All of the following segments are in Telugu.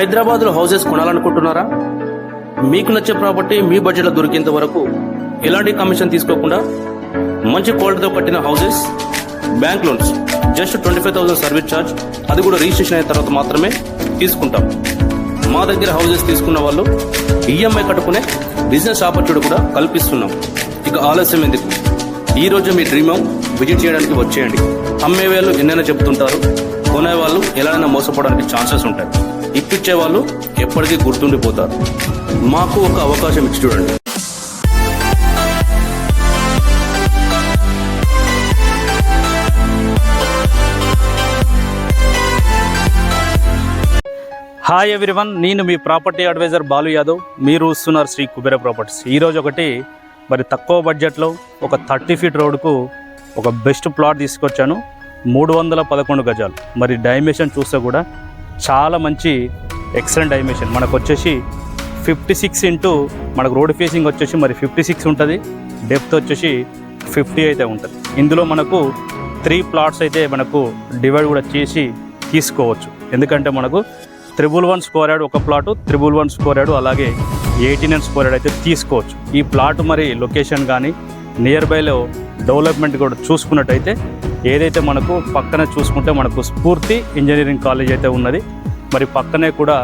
హైదరాబాద్లో హౌసెస్ కొనాలనుకుంటున్నారా? మీకు నచ్చే ప్రాపర్టీ మీ బడ్జెట్లో దొరికేంత వరకు ఎలాంటి కమిషన్ తీసుకోకుండా మంచి క్వాలిటీతో కట్టిన houses bank loans just twenty five thousand service charge అది కూడా రిజిస్ట్రేషన్ అయిన తర్వాత మాత్రమే తీసుకుంటాం. మా దగ్గర హౌసెస్ తీసుకున్న వాళ్ళు ఈఎంఐ కట్టుకునే బిజినెస్ ఆపర్చునిటీ కూడా కల్పిస్తున్నాం. ఇక ఆలస్యం ఎందుకు? ఈ రోజు మీ డ్రీమ్ హోమ్ విజిట్ చేయడానికి వచ్చేయండి. అమ్మే వాళ్ళు ఎన్నైనా చెప్తుంటారు కొనే వాళ్ళు ఎలాగైనా మోసపోవడానికి ఛాన్సెస్ ఉంటాయి. ఇప్పించే వాళ్ళు ఎప్పటికీ గుర్తుండిపోతారు. మాకు ఒక అవకాశం ఇచ్చి చూడండి. హాయ్ ఎవ్రీవన్ నేను మీ ప్రాపర్టీ అడ్వైజర్ బాలు యాదవ్. మీరు చూస్తున్నారు శ్రీ కుబేర ప్రాపర్టీస్. ఈరోజు ఒకటి మరి తక్కువ బడ్జెట్లో ఒక థర్టీ ఫీట్ రోడ్కు ఒక బెస్ట్ ప్లాట్ తీసుకొచ్చాను. మూడు వందల పదకొండు గజాలు. మరి డైమెన్షన్ చూస్తే కూడా చాలా మంచి ఎక్సలెంట్ డైమెన్షన్. మనకు వచ్చేసి ఫిఫ్టీ సిక్స్ ఇంటూ మనకు రోడ్ ఫేసింగ్ వచ్చేసి మరి ఫిఫ్టీ సిక్స్ ఉంటుంది. డెప్త్ వచ్చేసి ఫిఫ్టీ అయితే ఉంటుంది. ఇందులో మనకు త్రీ ప్లాట్స్ అయితే మనకు డివైడ్ కూడా చేసి తీసుకోవచ్చు. ఎందుకంటే మనకు త్రిబుల్ వన్ స్కోర్ యాడ్ ఒక plot triple one square yard అలాగే ఎయిటీ నైన్ స్కోర్ యాడ్ అయితే తీసుకోవచ్చు. ఈ ప్లాట్ మరి లొకేషన్ కానీ నియర్ బైలో డెవలప్మెంట్ కూడా చూసుకున్నట్టయితే ఏదైతే మనకు పక్కన చూసుకుంటే మనకు స్ఫూర్తి ఇంజనీరింగ్ కాలేజ్ అయితే ఉన్నది మరి పక్కనే కూడా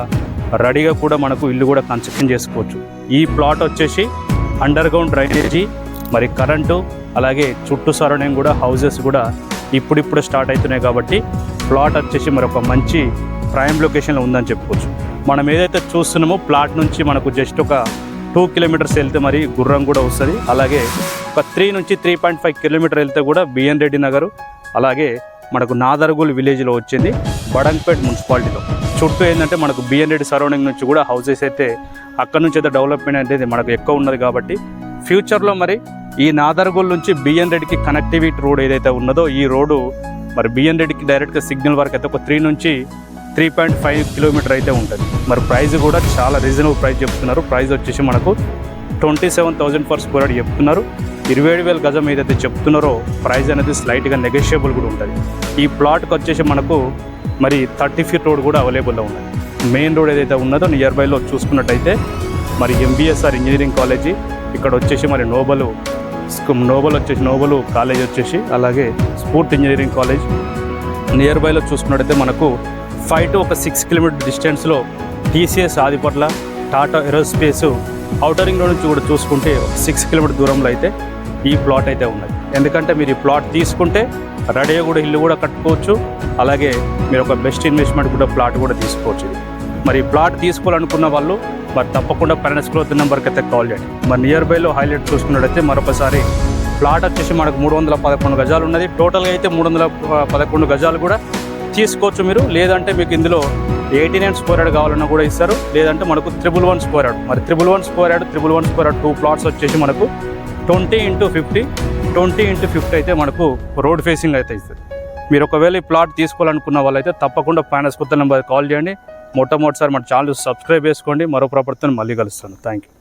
రెడీగా కూడా మనకు ఇల్లు కూడా కన్స్ట్రక్షన్ చేసుకోవచ్చు. ఈ ప్లాట్ వచ్చేసి అండర్ గ్రౌండ్ డ్రైనేజీ మరి కరెంటు అలాగే చుట్టూ సరౌండింగ్ కూడా హౌజెస్ కూడా ఇప్పుడిప్పుడు స్టార్ట్ అవుతున్నాయి కాబట్టి ప్లాట్ వచ్చేసి మరి ఒక మంచి ప్రైమ్ లొకేషన్లో ఉందని చెప్పుకోవచ్చు. మనం ఏదైతే చూస్తున్నామో ప్లాట్ నుంచి మనకు జస్ట్ ఒక టూ కిలోమీటర్స్ వెళ్తే మరి గుర్రం కూడా వస్తుంది. అలాగే ఒక త్రీ నుంచి త్రీ పాయింట్ ఫైవ్ కిలోమీటర్ వెళ్తే కూడా బిఎన్ రెడ్డి నగర్ అలాగే మనకు నాదర్గుల్ విలేజ్లో వచ్చింది బడంగ్పేట్ మున్సిపాలిటీలో. చుట్టూ ఏంటంటే మనకు బిఎన్ రెడ్డి సరౌండింగ్ నుంచి కూడా హౌసెస్ అయితే అక్కడ నుంచి అయితే డెవలప్మెంట్ అనేది మనకు ఎక్కువ ఉన్నది కాబట్టి ఫ్యూచర్లో మరి ఈ నాదర్గుల్ నుంచి బిఎన్ రెడ్డికి కనెక్టివిటీ రోడ్ ఏదైతే ఉన్నదో ఈ రోడ్డు మరి బిఎన్ రెడ్డికి డైరెక్ట్గా సిగ్నల్ వరకు అయితే ఒక త్రీ నుంచి త్రీ పాయింట్ ఫైవ్ కిలోమీటర్ అయితే ఉంటుంది. మరి ప్రైస్ కూడా చాలా రీజనబుల్ ప్రైస్ చెప్తున్నారు. ప్రైస్ వచ్చేసి మనకు twenty seven thousand per square yard చెప్తున్నారు. ఇరవై ఏడు వేల గజం ఏదైతే చెప్తున్నారో ప్రైస్ అనేది స్లైట్గా నెగోషియబుల్ కూడా ఉంటుంది. ఈ ప్లాట్కి వచ్చేసి మనకు మరి థర్టీ ఫీట్ రోడ్ కూడా అవైలబుల్లో ఉన్నది. మెయిన్ రోడ్ ఏదైతే ఉన్నదో నియర్ బైలో చూసుకున్నట్టయితే మరి ఎంబీఎస్ఆర్ ఇంజనీరింగ్ కాలేజీ. ఇక్కడ వచ్చేసి మరి నోబలు నోబల్ వచ్చేసి నోబలు కాలేజ్ వచ్చేసి అలాగే స్పోర్ట్ ఇంజనీరింగ్ కాలేజ్. నియర్ బైలో చూసుకున్నట్టయితే మనకు ఫైవ్ టు ఒక సిక్స్ కిలోమీటర్ డిస్టెన్స్లో TCS Adibatla Tata Aerospace outer ring road నుంచి కూడా చూసుకుంటే సిక్స్ కిలోమీటర్ దూరంలో అయితే ఈ ప్లాట్ అయితే ఉన్నది. ఎందుకంటే మీరు ఈ ప్లాట్ తీసుకుంటే రెడీగా కూడా ఇల్లు కూడా కట్టుకోవచ్చు. అలాగే మీరు ఒక బెస్ట్ ఇన్వెస్ట్మెంట్ కూడా ప్లాట్ కూడా తీసుకోవచ్చు. మరి ఈ ప్లాట్ తీసుకోవాలనుకున్న వాళ్ళు మరి తప్పకుండా పెరనస్ గ్రోత్ నెంబర్కి అయితే కాల్ చేయండి. మరి నియర్ బైలో హైలైట్ చూసుకున్నట్టయితే మరొకసారి ప్లాట్ వచ్చేసి మనకు మూడు వందల పదకొండు గజాలు ఉన్నది. టోటల్గా అయితే మూడు వందల పదకొండు గజాలు కూడా తీసుకోవచ్చు మీరు. లేదంటే మీకు ఇందులో ఎయిటీ నైన్ స్క్వేర్ యార్డ్ కావాలన్నా కూడా ఇస్తారు. లేదంటే మనకు త్రిబుల్ వన్ స్క్వేర్ యార్డ్. మరి triple one square yard triple one square yard two plots వచ్చేసి మనకు twenty into fifty twenty into fifty అయితే మనకు రోడ్ ఫేసింగ్ అయితే ఇస్తుంది. మీరు ఒకవేళ ఈ ప్లాట్ తీసుకోవాలనుకున్న వాళ్ళైతే తప్పకుండా ఫైనాన్స్ కొత్త నెంబర్ కాల్ చేయండి. మొట్టమొదటిసారి మన ఛానల్ సబ్స్క్రైబ్ చేసుకోండి. మరో ప్రాపర్టీతో మళ్ళీ కలుస్తాను. Thank you.